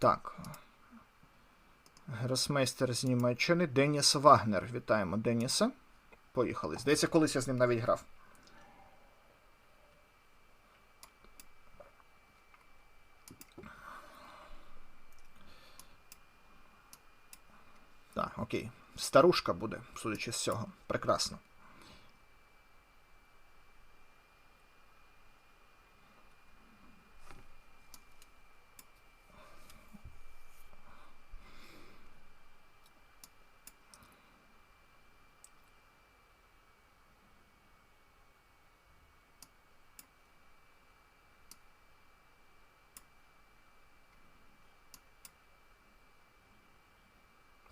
Так. Гросмейстер з Німеччини. Деніс Вагнер. Вітаємо Деніса. Поїхали. Здається, колись я з ним навіть грав. Так, окей. Старушка буде, судячи з цього. Прекрасно.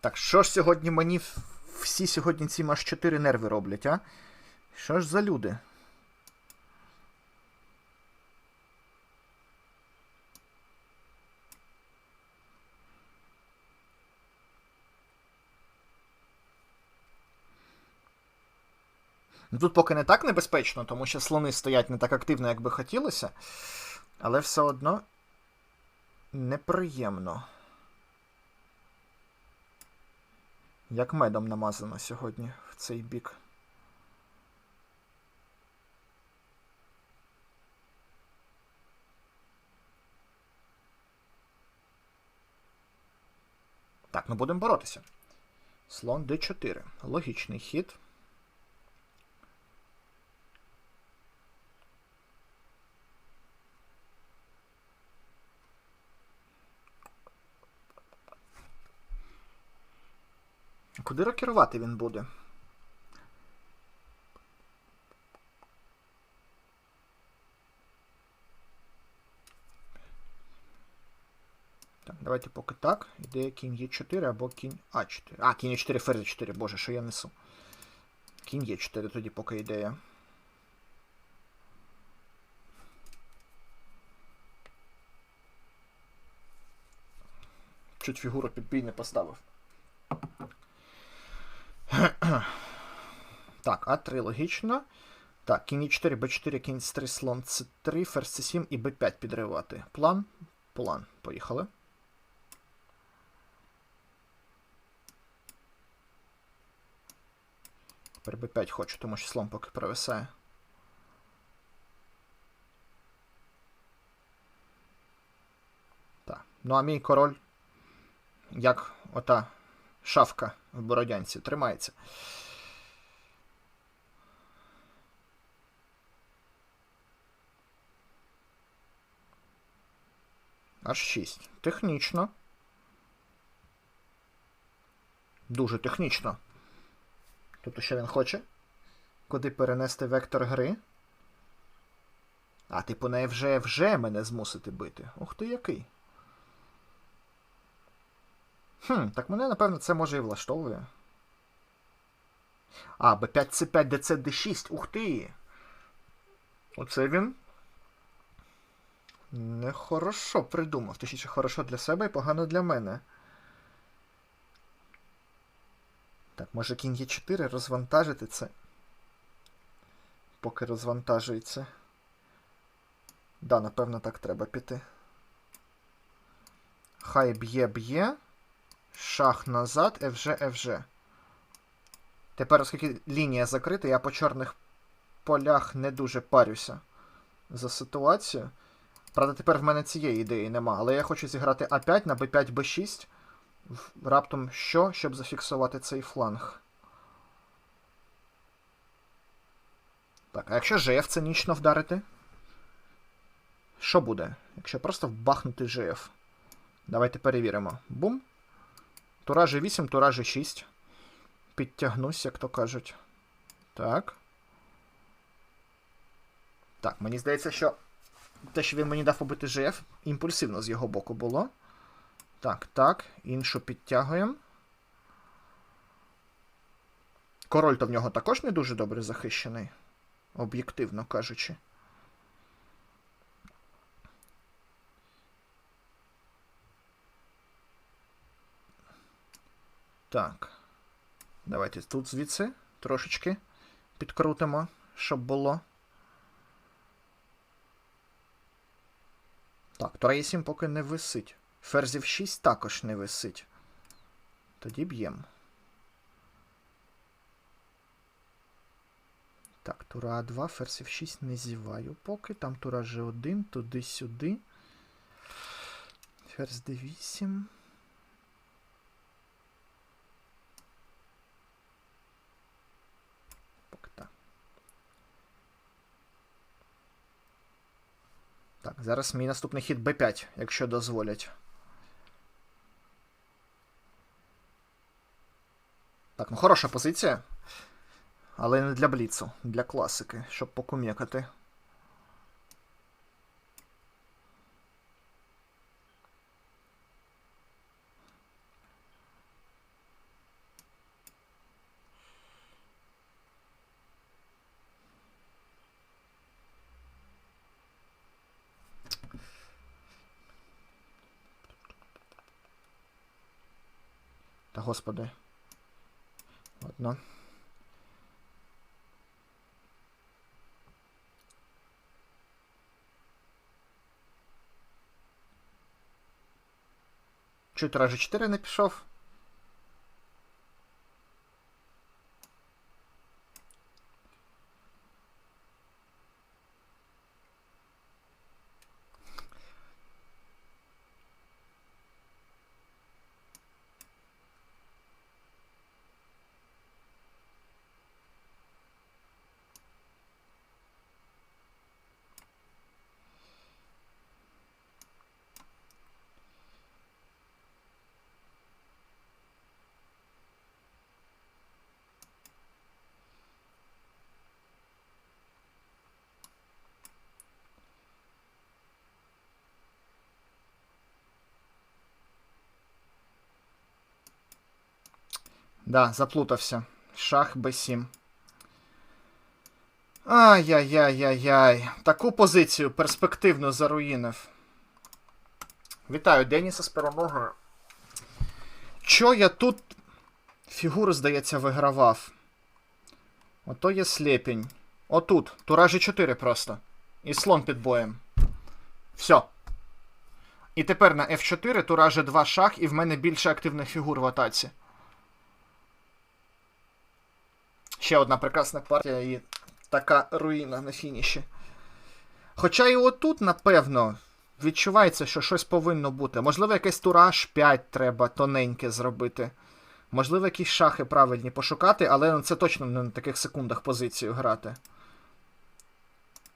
Так, що ж сьогодні мені всі сьогодні ці аж 4 нерви роблять, а? Що ж за люди? Ну, Тут поки не так небезпечно, тому що слони стоять не так активно, як би хотілося. Але все одно неприємно. Як медом намазано сьогодні в цей бік. Так, ну будемо боротися. Слон d4. Логічний хід. Куди рокерувати він буде? Так, давайте поки так. Ідея кінь Е4 або кінь А4. А, кінь Е4, ферзь 4, боже, що я несу. Кінь Е4 тоді поки ідея. Чуть фігуру під не поставив. Так, А3 логічно. Так, кінь Е4, Б4, кінь С3, слон С3, ферзь С7 і Б5 підривати. План? План. Поїхали. Тепер Б5 хочу, тому що слон поки провисає. Так. Ну а мій король, як ота шавка в Бородянці, тримається. Аж 6. Технічно. Дуже технічно. Тобто, що він хоче? Куди перенести вектор гри? А, типу, не вже вже мене змусити бити. Ух ти який. Хм, так мене, напевно, це може і влаштовує. А, Б5, С5, ДЦ, Д6. Ух ти! Оце він. Нехорошо придумав. Точніше, хорошо для себе і погано для мене. Так, може кінь Е4 розвантажити це. Поки розвантажується. Да, напевно, так треба піти. Хай б'є, б'є. Шах назад, FG, FG. Тепер, оскільки лінія закрита, я по чорних полях не дуже парюся за ситуацію. Правда, тепер в мене цієї ідеї нема, але я хочу зіграти А5 на Б5, Б6. Раптом що, щоб зафіксувати цей фланг. Так, а якщо ЖФ цинічно вдарити? Що буде? Якщо просто вбахнути ЖФ? Давайте перевіримо. Бум. Тура G8, тура G6. Підтягнусь, як то кажуть. Так. Так, мені здається, що те, що він мені дав побити ЖФ, імпульсивно з його боку було. Так, так, іншу підтягуємо. Король то в нього також не дуже добре захищений, об'єктивно кажучи. Так. Давайте тут звідси трошечки підкрутимо, щоб було. Так, Е7 поки не висить. Ферзів 6 також не висить. Тоді б'ємо. Так, тура А2, ферзів 6 не зіваю поки. Там тура G1, туди-сюди. Ферзь D8. Поки так. Так, зараз мій наступний хід b5, якщо дозволять. Так, ну хороша позиція. Але не для бліцу, для класики, щоб покумекати. Та господи. Ладно. Чуть раз 4 не пішов. Да, заплутався. Шах Б7. Ай-яй-яй-яй-яй. Таку позицію перспективно заруїнив. Вітаю, Деніса з перемогою. Чо я тут фігуру, здається, вигравав? Ото є слепінь. Отут. Тура G4 просто. І слон під боєм. Все. І тепер на F4 тура G2 шах, і в мене більше активних фігур в атаці. Ще одна прекрасна партія і така руїна на фініші. Хоча і отут, напевно, відчувається, що щось повинно бути. Можливо, якесь тураж 5 треба тоненьке зробити. Можливо, якісь шахи правильні пошукати, але це точно не на таких секундах позицію грати.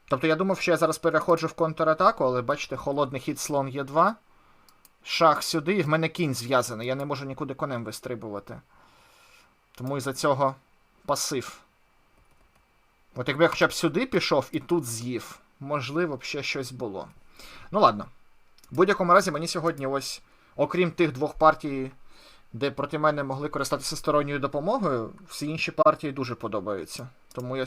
Тобто я думав, що я зараз переходжу в контратаку, але бачите, холодний хід слон Е2. Шах сюди, і в мене кінь зв'язаний. Я не можу нікуди конем вистрибувати. Тому із-за цього пасив. От якби я хоча б сюди пішов і тут з'їв, можливо б ще щось було. Ну ладно. В будь-якому разі мені сьогодні ось, окрім тих двох партій, де проти мене могли користатися сторонньою допомогою, всі інші партії дуже подобаються. Тому я